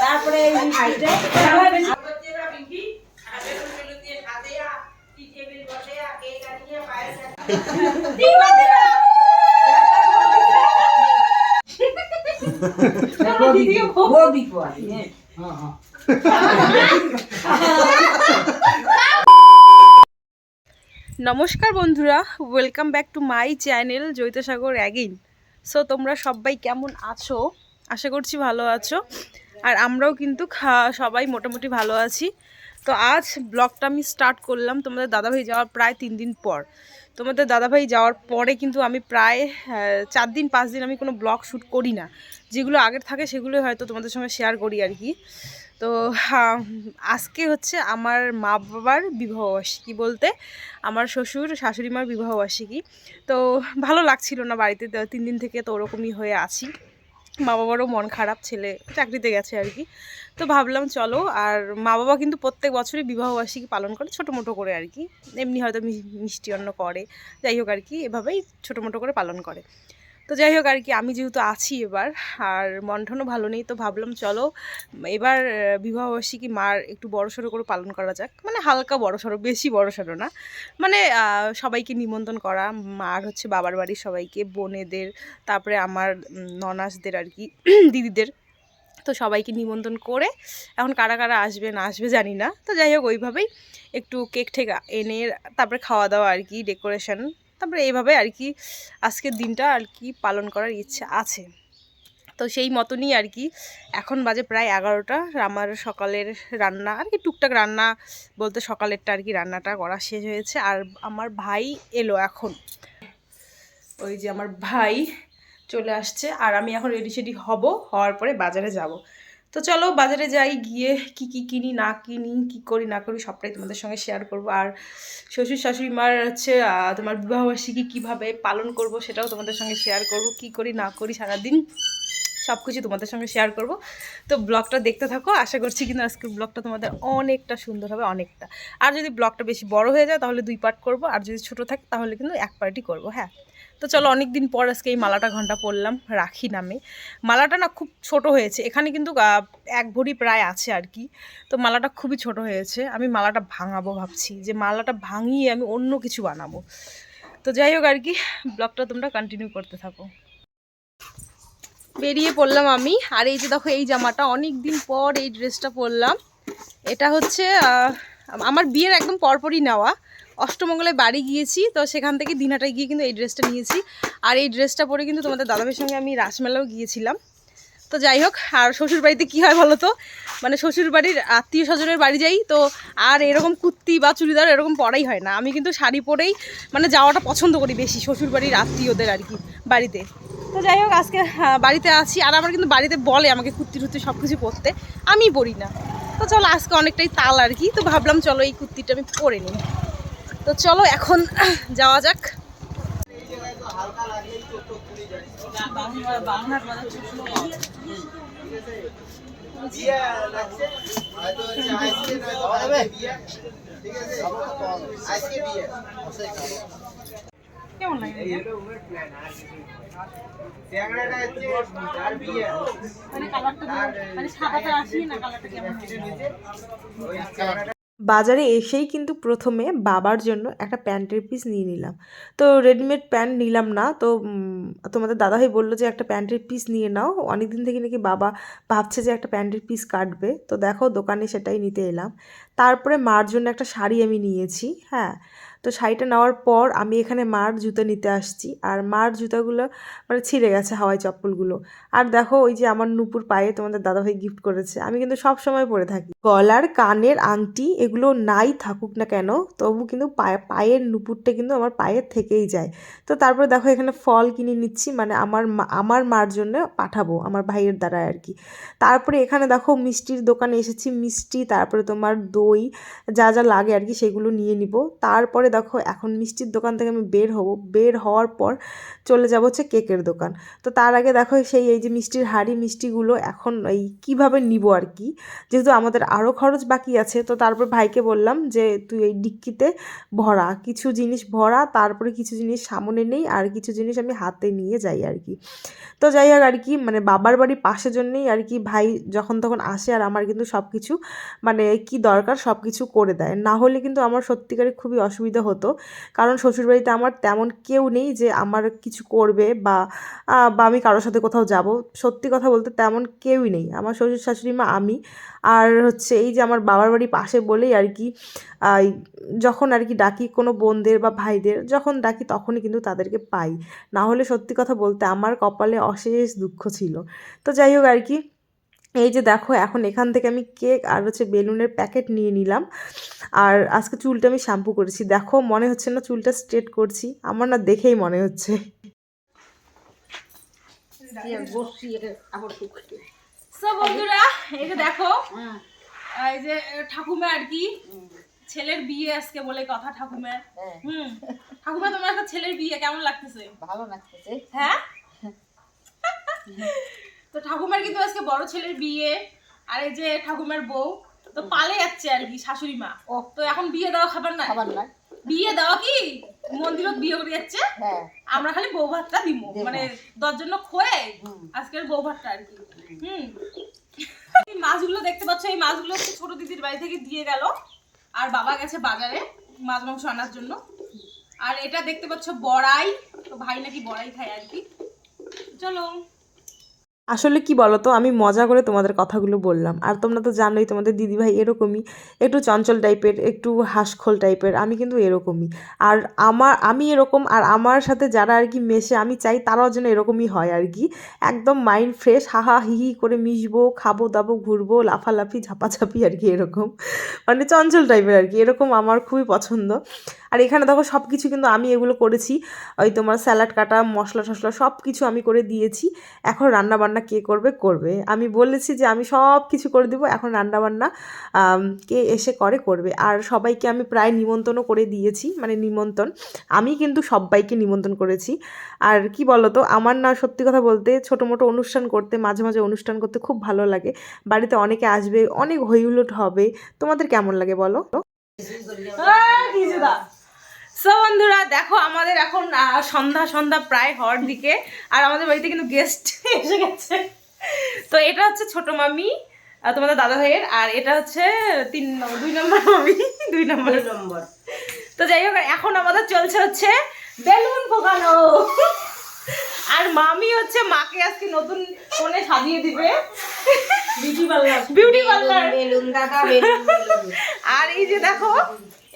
তারপরে এই সাইডে বৌদি করে নমস্কার বন্ধুরা welcome back to my channel Joitsagar again so তোমরা সবাই কেমন আছো? আশা করছি ভালো আছো। আর আমরাও কিন্তু সবাই মোটামুটি ভালো আছি। তো আজ ব্লগটা আমি স্টার্ট করলাম তোমাদের দাদাভাই যাওয়ার প্রায় তিন দিন পর। তোমাদের দাদাভাই যাওয়ার পরে কিন্তু আমি প্রায় চার দিন, পাঁচ দিন আমি কোনো ব্লগ শ্যুট করি না। যেগুলো আগের থাকে সেগুলোই হয়তো তোমাদের সঙ্গে শেয়ার করি আর কি। তো আজকে হচ্ছে আমার মা বাবার বিবাহবার্ষিকী বলতে আমার শ্বশুর শাশুড়ি মার বিবাহবার্ষিকী। তো, ভালো লাগছিল না বাড়িতে তিন দিন থেকে তো ওরকমই হয়ে আছি। মা বাবারও মন খারাপ, ছেলে চাকরিতে গেছে আর কি। তো ভাবলাম চলো, আর মা বাবা কিন্তু প্রত্যেক বছরই বিবাহবার্ষিকী পালন করে ছোটো মোটো করে আর কি। এমনি হয়তো মিষ্টি অন্ন করে, যাই হোক আর কি, এভাবেই ছোটো মোটো করে পালন করে। তো যাই হোক আর কি, আমি যেহেতু আছি এবার, আর মনঠনও ভালো নেই, তো ভাবলাম চলো, এবার বিবাহবার্ষিকী মার একটু বড় সড়ো করে পালন করা যাক মানে হালকা বড় সড়ো বেশি বড় সড়ো না মানে সবাইকে নিমন্ত্রণ করা, মার হচ্ছে বাবার বাড়ির সবাইকে, বোনেদের, তারপরে আমার ননাসদের আর কি, দিদিদের, তো সবাইকে নিমন্ত্রণ করে, এখন কারা কারা আসবে, না আসবে জানি না, তো যাই হোক ওইভাবেই একটু কেক ঠেক এনে, তারপরে খাওয়া দাওয়া আর কি ডেকোরেশন তারপরে এইভাবে আর কি আজকের দিনটা আর কি পালন করার ইচ্ছা আছে। তো সেই মতনই আর কি এখন বাজে প্রায় এগারোটা। আমার সকালের রান্না, আর কি টুকটাক রান্না বলতে সকালেরটা আর কি রান্নাটা করা শেষ হয়েছে। আর আমার ভাই এলো এখন। ওই যে আমার ভাই চলে আসছে, আর আমি এখন রেডি সেডি হব, হওয়ার পরে বাজারে যাব। তো চলো বাজারে যাই, গিয়ে কি কি কিনি, না কিনি, কি করি, না করি সবটাই তোমাদের সঙ্গে শেয়ার করব। আর শ্বশুর শাশুড়ি মার হচ্ছে তোমার বিবাহবার্ষিকী কীভাবে পালন করব সেটাও তোমাদের সঙ্গে শেয়ার করব। কি করি, না করি সারাদিন সব কিছু তোমাদের সঙ্গে শেয়ার করব। তো ব্লগটা দেখতে থাকো, আশা করছি কিন্তু আজকের ব্লগটা তোমাদের অনেকটা সুন্দর হবে, অনেকটা। আর যদি ব্লগটা বেশি বড় হয়ে যায় তাহলে দুই পার্ট করব, আর যদি ছোট থাকে তাহলে কিন্তু এক পার্টই করব হ্যাঁ? তো চলো অনেক দিন পর আজকে এই মালাটা ঘণ্টা পরলাম, রাখি নামে। মালাটা না খুব ছোট হয়েছে, এখানে কিন্তু এক ভরি প্রায় আছে আর কি। তো মালাটা খুবই ছোট হয়েছে, আমি মালাটা ভাঙাবো ভাবছি, যে মালাটা ভাঙিয়ে আমি অন্য কিছু বানাবো। তো যাই হোক আর কি, ব্লগটা তোমরা কন্টিনিউ করতে থাকো। বেরিয়ে পড়লাম আমি, আর এই যে দেখো, এই জামাটা অনেক দিন পর এই ড্রেসটা পরলাম। এটা হচ্ছে আমার বিয়ের একদম পরপরই নেওয়া। অষ্টমঙ্গলায় বাড়ি গিয়েছি, তো সেখান থেকে দিনহাটায় গিয়ে কিন্তু এই ড্রেসটা নিয়েছি। আর এই ড্রেসটা পরে কিন্তু তোমাদের দাদাভাইয়ের সঙ্গে আমি রাসমেলাও গিয়েছিলাম। তো যাই হোক, আর শ্বশুর বাড়িতে কী হয় বলো তো মানে শ্বশুর বাড়ির আত্মীয় স্বজনের বাড়ি যাই, তো আর এরকম কুর্তি বা চুড়িদার এরকম পরাই হয় না। আমি কিন্তু শাড়ি পরেই মানে যাওয়াটা পছন্দ করি বেশি শ্বশুর বাড়ির আত্মীয়দের আর কি, বাড়িতে। তো যাই হোক, আজকে বাড়িতে আছি, আর আমার কিন্তু বাড়িতে বলে আমাকে কুর্তি টুর্তি সব কিছু পরতে আমি পরি না। তো চলো, আজকে অনেকটাই তাল আর কি, তো ভাবলাম চলো এই কুর্তিটা আমি পরে নিই। তো চলো এখন যাওয়া যাক। কেমন লাগে মানে কালারটা মানে সাদাটা আসি না কালারটা কেমন? বাজারে এসেই কিন্তু প্রথমে বাবার জন্য একটা প্যান্টের পিস নিয়ে নিলাম। তো রেডিমেড প্যান্ট নিলাম না, তো তোমাদের দাদাভাই বলল যে একটা প্যান্টের পিস নিয়ে নাও। অনেক দিন থেকে নাকি বাবা ভাবছে যে একটা প্যান্টের পিস কাটবে। তো দেখো দোকানে সেটাই নিতে এলাম। তারপরে মার জন্য একটা শাড়ি আমি নিয়েছি হ্যাঁ। তো শাড়িটা নেওয়ার পর আমি এখানে মার জুতো নিতে আসছি। আর মার জুতাগুলো মানে ছিঁড়ে গেছে হাওয়াই চপ্পলগুলো। আর দেখো ওই যে আমার নুপুর পায়ে তোমাদের দাদাভাই গিফট করেছে। আমি কিন্তু সব সময় পরে থাকি। গলার, কানের, আংটি এগুলো নাই থাকুক না কেন, তবু কিন্তু পায়ে, পায়ের নুপুরটা কিন্তু আমার পায়ের থেকেই যায়। তো তারপরে দেখো এখানে ফল কিনে নিচ্ছি মানে আমার আমার মার জন্য পাঠাবো, আমার ভাইয়ের দ্বারা আর কি। তারপরে এখানে দেখো মিষ্টির দোকানে এসেছি, মিষ্টি, তারপরে তোমার দই, যা যা লাগে আর কি সেগুলো নিয়ে নিব। তারপরে দেখো, এখন মিষ্টির দোকান থেকে আমি বের হব। বের হওয়ার পর চলে যাব হচ্ছে কেকের দোকান। তো তার আগে দেখো, সেই এই যে মিষ্টির হাড়ি, মিষ্টিগুলো এখন এই কীভাবে নিব আর কি? যেহেতু আমাদের আরও খরচ বাকি আছে, তো তারপর ভাইকে বললাম যে, তুই এই ডিক্কিতে ভরা। কিছু জিনিস ভরা, তারপরে কিছু জিনিস সামনে নেই, আর কিছু জিনিস আমি হাতে নিয়ে যাই আর কি। তো যাই হোক আর কি মানে বাবার বাড়ি পাশের জন্যেই আর কি ভাই যখন তখন আসে আর আমার কিন্তু সব কিছু মানে কি দরকার সব কিছু করে দেয়। না হলে কিন্তু আমার সত্যিকারে খুবই অসুবিধা হতো। কারণ শ্বশুরবাড়িতে আমার তেমন কেউ নেই যে আমার কিছু করবে বা বা আমি কারোর সাথে কোথাও যাব। সত্যি কথা বলতে তেমন কেউই নেই। আমার শ্বশুর শাশুড়ি মা আমি। আর হচ্ছে এই যে আমার বাবার বাড়ি পাশে বলেই আর কি যখন আর কি ডাকি কোনো বোনদের বা ভাইদের, যখন ডাকি তখনই কিন্তু তাদেরকে পাই। না হলে সত্যি কথা বলতে আমার কপালে অশেষ দুঃখ ছিল। তো যাই হোক আর কি এই যে দেখো এখন এখান থেকে আমি কেক আর হচ্ছে বেলুনের প্যাকেট নিয়ে নিলাম। আর আজকে চুলটা আমি শ্যাম্পু করেছি। দেখো মনে হচ্ছে না চুলটা স্ট্রেট করছি। আমার না দেখেই মনে হচ্ছে। বন্ধুরা এই যে দেখো এই যে ঠাকুমা আর কি ছেলের বিয়ে আজকে বলে কথা ঠাকুমার হুম। ঠাকুমা তোমার একটা ছেলের বিয়ে কেমন লাগতেছে? ভালো লাগতেছে। হ্যাঁ? তো ঠাকুমার কিন্তু আজকে বড় ছেলের বিয়ে আর এই যে ঠাকুমার বউ তো পালে যাচ্ছে আর কি শাশুড়ি মা। ও। তো এখন বিয়ে দেওয়া খাবার না খাবার না বিয়ে দেওয়া কি? মন্দিরত বিয়ে করে যাচ্ছে? হ্যাঁ। আমরা খালি বউ ভাতটা দিব। মানে দশ জন্য খোয়ে। আজকের বউ ভাতটা আর কি। হুম। এই মাছগুলো দেখতে পাচ্ছ এই মাছগুলো হচ্ছে ছোট দিদির বাড়ি থেকে দিয়ে গেল। আর বাবা গেছে বাজারে মাছ মাংস আনার জন্য। আর এটা দেখতে পাচ্ছ বড়াই। তো ভাই নাকি বড়াই খায় আর কি। চলো। আসলে কি বলো তো আমি মজা করে তোমাদের কথাগুলো বললাম। আর তোমরা তো জানোই তোমাদের দিদিভাই এরকমই। একটু চঞ্চল টাইপের, একটু হাসখোল টাইপের। আমি কিন্তু এরকমই। আর আমার, আমি এরকম আর আমার সাথে যারা আর কি মেশে আমি চাই তারাও যেন এরকমই হয় আর কি। একদম মাইন্ড ফ্রেশ হাহা হিহি করে মিশবো, খাব, দাবো, ঘুরবো, লাফালাফি, ঝাপাঝাপি আর কি এরকম। মানে চঞ্চল টাইপের আর কি। এরকম আমার খুবই পছন্দ। আর এখানে দেখো সব কিছু কিন্তু আমি এগুলো করেছি। ওই তোমার স্যালাড কাটা মশলা টশলা সব কিছু আমি করে দিয়েছি। এখন রান্না বান্না কে করবে? করবে। আমি বলেছি যে আমি সব কিছু করে দেবো, এখন রান্না বান্না কে এসে করে করবে। আর সবাইকে আমি প্রায় নিমন্ত্রণও করে দিয়েছি মানে নিমন্ত্রণ। আমি কিন্তু সবাইকে নিমন্ত্রণ করেছি। আর কি বলতো, আমার না সত্যি কথা বলতে ছোটো মোটো অনুষ্ঠান করতে, মাঝে মাঝে অনুষ্ঠান করতে খুব ভালো লাগে। বাড়িতে অনেকে আসবে, অনেক হইহুল্লোড় হবে। তোমাদের কেমন লাগে বলো? সো বন্ধুরা দেখো আমাদের এখন সন্ধ্যা সন্ধ্যা প্রায় হওয়ার দিকে আর আমাদের বাড়িতে কিন্তু গেস্ট এসে গেছে। তো এটা হচ্ছে ছোট মামি তোমাদের দাদা ভাইয়ের আর এটা হচ্ছে তিন নম্বর দুই নম্বর মামি দুই নম্বর। নম্বর। তো যাই হোক এখন আমাদের চলছে হচ্ছে বেলুন পোকানো আর মামি হচ্ছে মাকে আজকে নতুন ফোনে সাজিয়ে দিবে। Beauty parlour beauty parlour balloon দাদা বেলুন। আর এই যে দেখো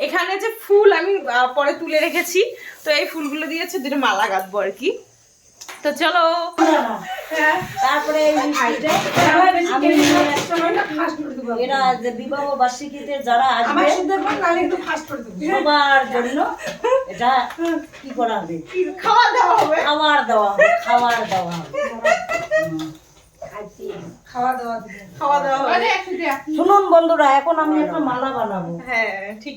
এখানে যে ফুল আমি পরে তুলে রেখেছি। তো এই ফুলগুলো দিয়ে হচ্ছে দুটো মালা গাঁথবো আর কি। তো চলো। তারপরে এই সাইডে আমি এরা যে বিবাহ বার্ষিকীতে যারা আসবে সবার জন্য এটা কি করা হবে? খাওয়া দাওয়া হবে। খাবার দেওয়া হবে খাবার খাওয়া দাওয়া হবে। শুনুন বন্ধুরা এখন আমি একটা মালা বানাবো। হ্যাঁ ঠিক।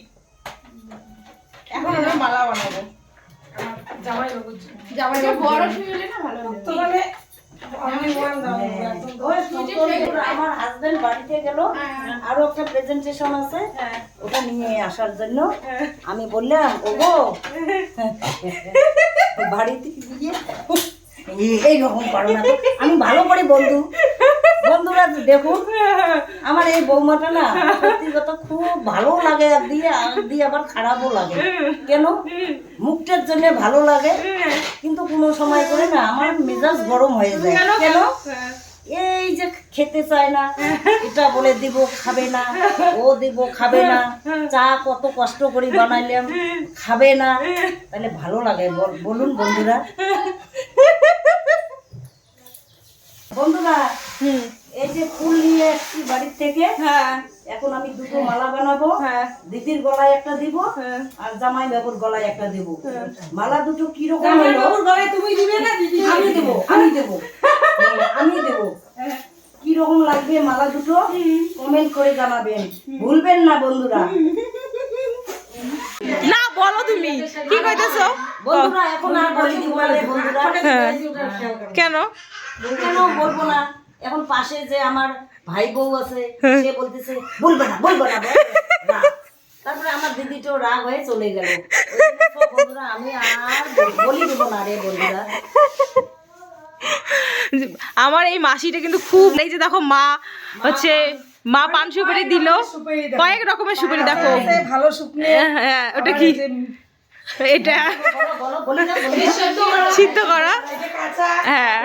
এখন আমরা মালা বানাবো। জামাই বাবু আমার হাজবেন্ড বাড়িতে গেল। আরও একটা প্রেজেন্টেশন আছে। ওটা নিয়ে আসার জন্য। আমি বললাম ওগো! বাড়িতে গিয়ে এইরকম পারো না আমি ভালো করি বন্ধু বন্ধুরা দেখুন আমার এই বৌমাটা না সত্যি কথা খুব ভালো লাগে আর দিয়ে আর দিয়ে আবার খারাপও লাগে। কেন? মুখটার জন্য ভালো লাগে কিন্তু কোনো সময় করে না আমার মেজাজ গরম হয়ে যায়। কেন? এই যে খেতে চায় না এটা বলে দিব খাবে না ও দিব খাবে না চা কত কষ্ট করে বানাইলাম খাবে না। তাহলে ভালো লাগে বল- বলুন বন্ধুরা। বন্ধুরা এই যে ফুল নিয়ে এসছি বাড়ির থেকে হ্যাঁ। এখন আমি দুটো মালা বানাবো। হ্যাঁ। দিদির গলায় একটা দিব হ্যাঁ। আর জামাই বাবুর গলায় একটা দিব। মালা দুটো কীরকম হলো? গলায় তুমি দিবে না দিদি? আমি দেব আমি দেব। হ্যাঁ, আমি দেব। কি কীরকম লাগবে মালা দুটো? কমেন্ট করে জানাবেন। ভুলবেন না বন্ধুরা। না বলো তুমি। কি কইতেছো? বন্ধুরা এখন আর বলি দিব না বন্ধুরা হ্যাঁ। কেন? কেন বলব না? এখন পাশে যে আমার ভাই বউ আছে সে বলতেছে বলবে না বলবে না তারপরে আমার দিদিটাও রাগ হয়ে চলে গেল। তো বন্ধুরা আমি আর বলি দেবো না রে বন্ধুরা। আমার এই মাসিটা কিন্তু খুব এই যে দেখো মা হচ্ছে মা পান সুপারি দিল। কয়েক রকমের সুপারি দেখো। ভালো শুকনো হ্যাঁ, ওটা কি? এটা। সিদ্ধ করা। হ্যাঁ।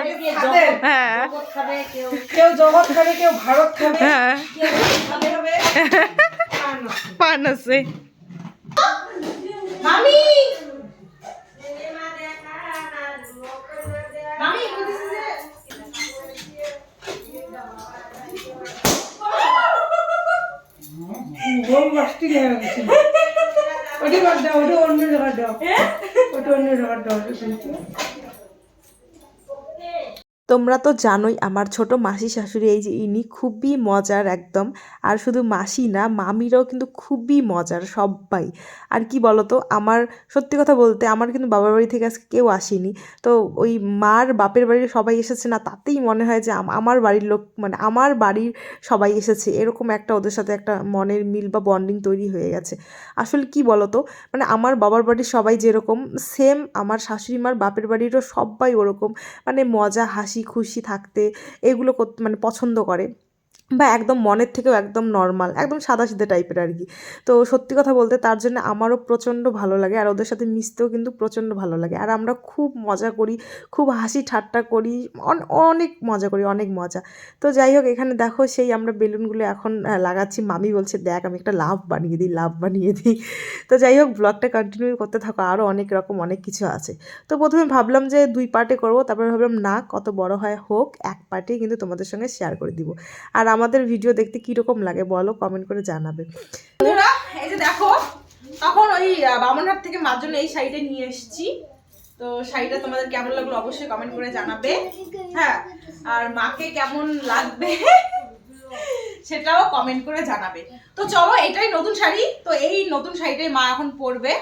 হ্যাঁ। কেউ কেউ জগৎ খাবে কেউ ভারত খাবে। হ্যাঁ। পান আছে মামি ওটি বাদ দাও ওটি অন্য জায়গায় দাও ওটি অন্য জায়গায় দাও তোমরা তো জানোই আমার ছোট মাসি শাশুড়ি, এই যে ইনি খুবই মজার একদম। আর শুধু মাসি না, মামিরাও কিন্তু খুবই মজার সবাই আর কি বলতো, আমার সত্যি কথা বলতে আমার কিন্তু বাবার বাড়ি থেকে আজকে কেউ আসেনি। তো ওই মার বাপের বাড়ির সবাই এসেছে না, তাতেই মনে হয় যে আম- আমার বাড়ির লোক মানে আমার বাড়ির সবাই এসেছে। এরকম একটা ওদের সাথে একটা মনের মিল বা বন্ডিং তৈরি হয়ে গেছে। আসলে কি বলতো মানে আমার বাবার বাড়ির সবাই যেরকম সেম আমার শাশুড়ি মার বাপের বাড়িরও সবাই ওরকম। মানে মজা, হাসি খুশি থাকতে এগুলো মানে পছন্দ করে। বা একদম মনের থেকেও একদম নর্মাল একদম সাদা সিধে টাইপের আর কি। তো সত্যি কথা বলতে তার জন্য আমারও প্রচণ্ড ভালো লাগে আর ওদের সাথে মিশতেও কিন্তু প্রচণ্ড ভালো লাগে। আর আমরা খুব মজা করি, খুব হাসি ঠাট্টা করি, অন- অনেক মজা করি, অনেক মজা। তো যাই হোক, এখানে দেখো সেই আমরা বেলুনগুলো এখন লাগাচ্ছি। মামি বলছে, দেখ, আমি একটা লাভ বানিয়ে দিই, লাভ বানিয়ে দিই। তো যাই হোক ব্লগটা কন্টিনিউ করতে থাকো আরও অনেক রকম অনেক কিছু আছে। তো প্রথমে ভাবলাম যে দুই পার্টে করব, তারপরে ভাবলাম, না, কত বড় হয় হোক, এক পার্টে কিন্তু তোমাদের সঙ্গে শেয়ার করে দিব। আর আমাদের ভিডিও দেখতে কীরকম লাগে বলো কমেন্ট করে জানাবে। এই যে দেখো, তখন ওই বামনহাট থেকে মার জন্য এই শাড়িটা নিয়ে এসেছি। তো শাড়িটা তোমাদের কেমন লাগল অবশ্যই কমেন্ট করে জানাবে। হ্যাঁ আর মাকে কেমন লাগবে সেটাও কমেন্ট করে জানাবে। তো চলো, এটাই নতুন শাড়ি। তো এই নতুন শাড়িটাই মা এখন পরবে।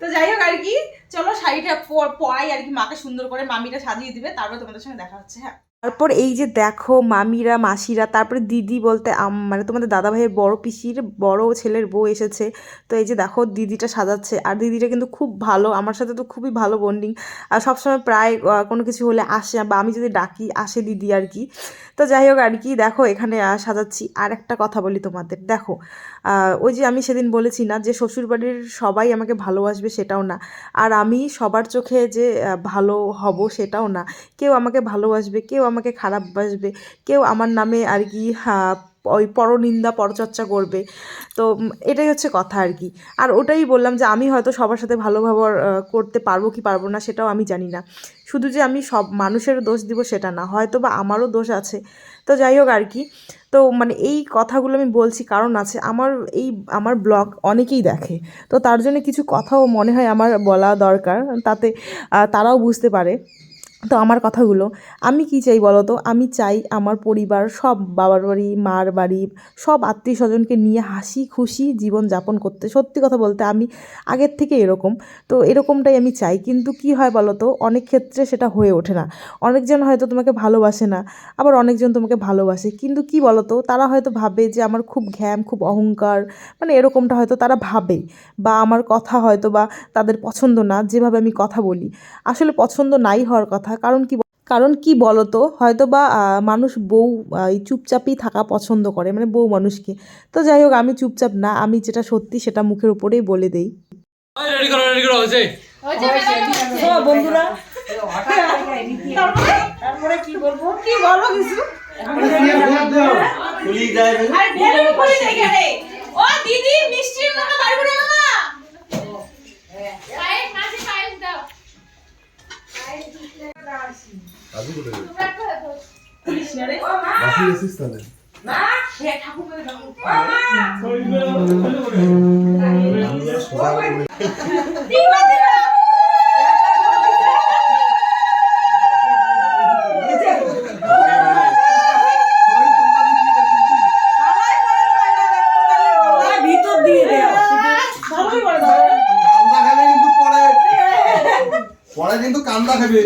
তো যাই হোক আর কি, চলো শাড়িটা পরাই আর কি মাকে সুন্দর করে মামিটা সাজিয়ে দিবে, তারপর তোমাদের সঙ্গে দেখা হচ্ছে হ্যাঁ। তারপর এই যে দেখো মামিরা, মাসিরা, তারপরে দিদি বলতে মানে তোমাদের দাদা ভাইয়ের বড় পিসির বড় ছেলের বউ এসেছে। তো এই যে দেখো দিদিটা সাজাচ্ছে আর দিদিটা কিন্তু খুব ভালো, আমার সাথে তো খুবই ভালো বন্ডিং আর সবসময় প্রায় কোনো কিছু হলে আসে বা আমি যদি ডাকি, আসে দিদি আর কি। তো যাই হোক আর কি, দেখো এখানে সাজাচ্ছি। আর একটা কথা বলি তোমাদের। দেখো ওই যে আমি সেদিন বলেছি না যে শ্বশুরবাড়ির সবাই আমাকে ভালোবাসবে সেটাও না। আর আমি সবার চোখে যে ভালো হব সেটাও না। কেউ আমাকে ভালোবাসবে, কেউ আমাকে খারাপ বাসবে, কেউ আমার নামে আর কি ওই পরনিন্দা, পরচর্চা করবে। তো এটাই হচ্ছে কথা আর কি। আর ওটাই বললাম যে, আমি হয়তো সবার সাথে ভালো ব্যবহার করতে পারব কি পারব না সেটাও আমি জানি না। শুধু যে আমি সব মানুষের দোষ দিব সেটা না হয়তো বা আমারও দোষ আছে। তো যাই হোক আর কি। তো মানে এই কথাগুলো আমি বলছি কারণ আছে, আমার এই, আমার ব্লগ অনেকেই দেখে। তো তার জন্য কিছু কথাও মনে হয় আমার বলা দরকার, তাতে তারাও বুঝতে পারে। তো আমার কথাগুলো, আমি কি চাই বলো তো? আমি চাই আমার পরিবার, সব বাবার বাড়ি, মার বাড়ি, সব আত্মীয় স্বজনকে নিয়ে হাসি খুশি জীবন যাপন করতে। সত্যি কথা বলতে আমি আগের থেকে এরকম, তো এরকমটাই আমি চাই। কিন্তু কি হয় বলো তো? অনেক ক্ষেত্রে সেটা হয়ে ওঠে না। অনেকজন হয়তো তোমাকে ভালোবাসে না, আবার অনেকজন তোমাকে ভালোবাসে। কিন্তু কি বলো তো? তারা হয়তো ভাবে যে আমার খুব ঘ্যাম, খুব অহংকার মানে এরকমটা হয়তো তারা ভাবে বা আমার কথা হয়তো বা তাদের পছন্দ না, যেভাবে আমি কথা বলি। আসলে পছন্দ নাই হওয়ার কথা কারণ কি কারণ কি বলতো? হয়তো বা মানুষ বউ এই চুপচাপই থাকা পছন্দ করে মানে বউ মানুষকে। তো যাই হোক আমি চুপচাপ না আমি যেটা সত্যি সেটা মুখের উপরেই বলে দেই। রেডি করো রেডি করো হয়েছে? তো বন্ধুরা তারপরে কি বলব? কি বলো কিছু? ও দিদি না? দাদু কোথায় বাসি গেছিস তাহলে? আমি কান্দা খাবে।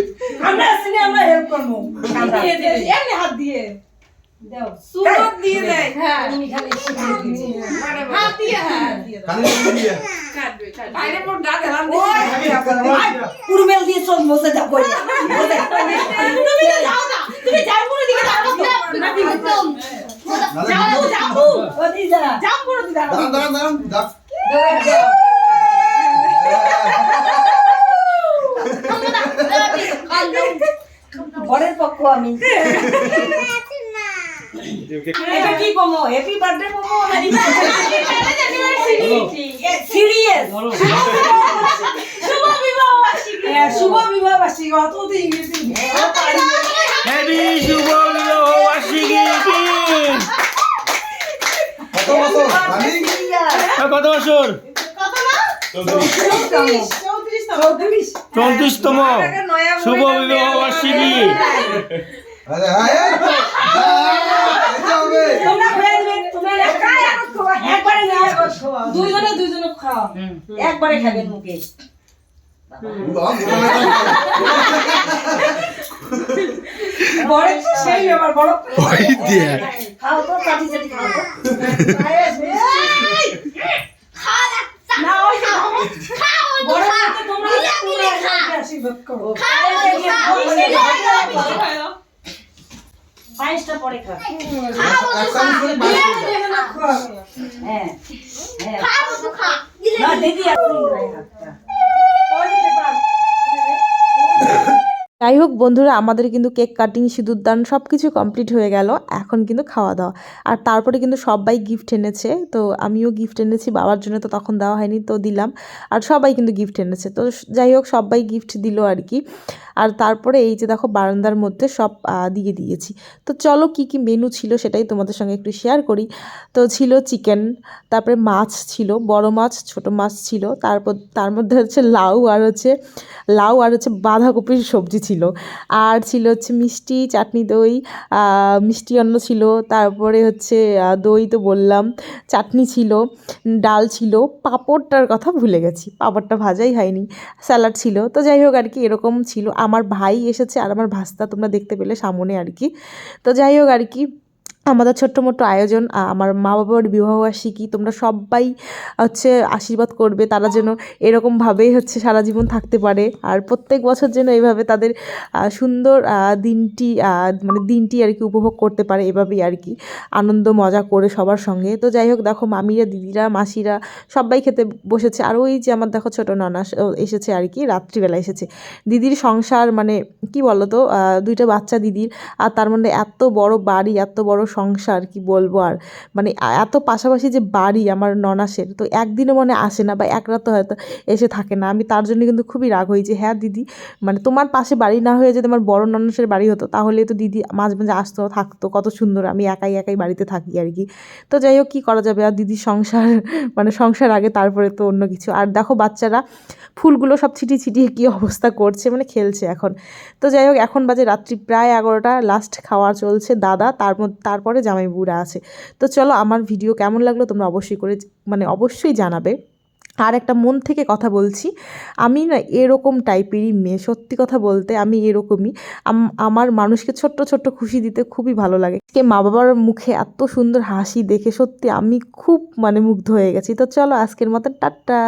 আমরা আসলে আমরা হেল্প করব। কান্দা। এমনি হাত দিয়ে। দাও। সুন্দর দিয়ে দেয়। হ্যাঁ। তুমি খালি হাত দিয়ে হ্যাঁ। দিয়ে। দাও। দিয়ে কাটবে কাটবে। বাইরে মোর গা গেলাম কুরবেল দিয়ে চোখ বসে যাও কই তুমি তো যাও না। তুমি জামপুরের দিকে যাও না একদম। যাও যাও ওদি যা জামপুরের দিকে। যাও দাঁড়ান। দাঁড়ান দাঁড়ান। বরের পক্ষ আমি। এটা কি কমো হ্যাপি বার্থডে কমো সিরিয়াস শুভ বিবাহ বার্ষিকী শুভ বিবাহ বার্ষিকী অত তো ইংরেজি হ্যাপি শুভ বিবাহ বার্ষিকী কত বছর? কত বছর? চৌত্রিশতম শুভ বিবাহ না দুইজনে দুইজনে খাওয়া একবারে খাবেন মুখে। খাও তো খাও তো। না ওই যে বড় হাতে তোমরা তোমরা আমাকে আশীর্বাদ করো। পায়েসটা পরে খা। এক চামচ করে পানি দিয়ে দাও। না দিদি আপনি যাই হোক বন্ধুরা, আমাদের কিন্তু কেক কাটিং, সিঁদুর দান সব কিছু কমপ্লিট হয়ে গেল। এখন কিন্তু খাওয়া দাওয়া। আর তারপরে কিন্তু সবাই গিফট এনেছে। তো আমিও গিফট এনেছি, বাবার জন্য তো তখন দেওয়া হয়নি, তো দিলাম। আর সবাই কিন্তু গিফট এনেছে। তো যাই হোক, সবাই গিফট দিল আর কি। আর তারপরে এই যে দেখো বারান্দার মধ্যে সব দিয়ে দিয়েছি। তো চলো কি কি মেনু ছিল সেটাই তোমাদের সঙ্গে একটু শেয়ার করি। তো ছিল চিকেন তারপরে মাছ ছিল, বড় মাছ, ছোট মাছ ছিল, তারপর, তার মধ্যে হচ্ছে লাউ আর হচ্ছে, লাউ আর হচ্ছে বাঁধাকপির সবজি ছিল। আর ছিল হচ্ছে মিষ্টি, চাটনি দই মিষ্টি অন্ন ছিল। তারপরে হচ্ছে দই তো বললাম, চাটনি ছিল, ডাল ছিল। পাঁপড়টার কথা ভুলে গেছি, পাঁপড়টা ভাজাই হয়নি, স্যালাড ছিল। তো যাই হোক আর কি, এরকম ছিল। আমার ভাই এসেছে আর আমার ভাস্তা তোমরা দেখতে পেলে সামনে আর কি। তো যাই হোক আর কি আমাদের ছোট্ট মোট্ট আয়োজন আমার মা বাবার বিবাহবার্ষিকী তোমরা সবাই, হচ্ছে, আশীর্বাদ করবে, তারা যেন এরকমভাবেই, হচ্ছে, সারা জীবন থাকতে পারে। আর প্রত্যেক বছর যেন এইভাবে তাদের সুন্দর দিনটি মানে দিনটি আর কি উপভোগ করতে পারে, এভাবেই আর কি আনন্দ, মজা করে সবার সঙ্গে। তো যাই হোক, দেখো, মামিরা, দিদিরা, মাসিরা সবাই খেতে বসেছে। আর ওই যে আমার, দেখো, ছোটো ননাস এসেছে আর কি, রাত্রিবেলা এসেছে। দিদির সংসার মানে কি বলো তো দুইটা বাচ্চা দিদির, আর তার মধ্যে এত বড় বাড়ি, এত বড় সংসার, কি বলব আর? মানে এত পাশাপাশি যে বাড়ি আমার ননাসের, তো একদিনও মনে আসে না বা এক রাতও হয়তো এসে থাকে না। আমি তার জন্য কিন্তু খুবই রাগ হই যে হ্যাঁ দিদি মানে তোমার পাশে বাড়ি না হয়ে যদি আমার বড় ননাসের বাড়ি হতো, তাহলে তো দিদি মাঝে মাঝে আসতো, থাকতো, কত সুন্দর, আমি একাই একাই বাড়িতে থাকি আর কি। তো যাই হোক, কী করা যাবে? আর দিদি সংসার মানে সংসার আগে, তারপরে তো অন্য কিছু। আর দেখো বাচ্চারা, ফুলগুলো সব ছিটিয়ে ছিটিয়ে কী অবস্থা করছে মানে খেলছে এখন। তো যাই হোক, এখন বাজে রাত্রি প্রায় এগারোটা লাস্ট খাওয়া চলছে দাদা তার মধ্যে তারপরে জামাই বুড়া আছে। তো চলো আমার ভিডিও কেমন লাগল তোমরা অবশ্যই করে মানে অবশ্যই জানাবে। আর একটা মন থেকে কথা বলছি, আমি না এরকম টাইপেরই মেয়ে, সত্যি কথা বলতে আমি এরকমই। আমার মানুষকে ছোট্ট ছোট্ট খুশি দিতে খুবই ভালো লাগে। কে মা বাবার মুখে এত সুন্দর হাসি দেখে সত্যি আমি খুব মানে মুগ্ধ হয়ে গেছি। তো চলো আজকের মতো টাটা!